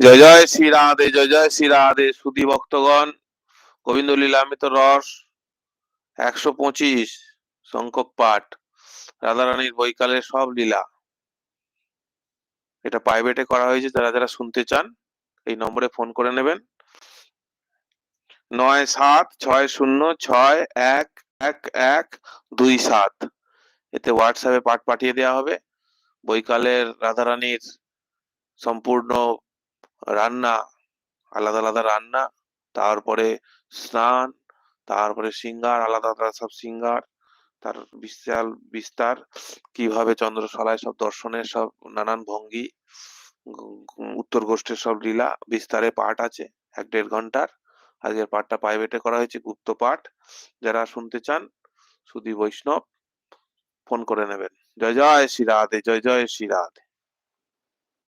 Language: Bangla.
জয় জয় শ্রী রাধে, জয় জয় শ্রী রাধে। সুধি ভক্তগণ গোবিন্দ লীলামিত রস, একশো পঁচিশ সংখ্যক পাঠ। রাধারানীর বৈকালের সব লীলা। এটা প্রাইভেটে করা হয়েছে, যারা যারা শুনতে চান, এই নম্বরে ফোন করে নেবেন। নয় সাত ছয় শূন্য ছয় এক এক এক দুই সাত। এতে হোয়াটসঅ্যাপে পাঠ পাঠিয়ে দেওয়া হবে। বৈকালের রাধারানীর সম্পূর্ণ রান্না, আলাদা আলাদা রান্না, তারপরে স্নান, তারপরে সিঙ্গার, আলাদা আলাদা সব সিঙ্গার, তার বিশাল বিস্তার, কীভাবে চন্দ্রশালায় সব দর্শনের সব নানান ভঙ্গি, উত্তর গোষ্ঠীর সব লীলা, বিস্তারে পাঠ আছে, এক দেড় ঘণ্টার। আজকের পাঠটা প্রাইভেটে করা হয়েছে, গুপ্ত পাঠ। যারা শুনতে চান সুধী বৈষ্ণব ফোন করে নেবেন। জয় জয়, শ্রী রাধে, জয় জয়, শ্রী রাধে।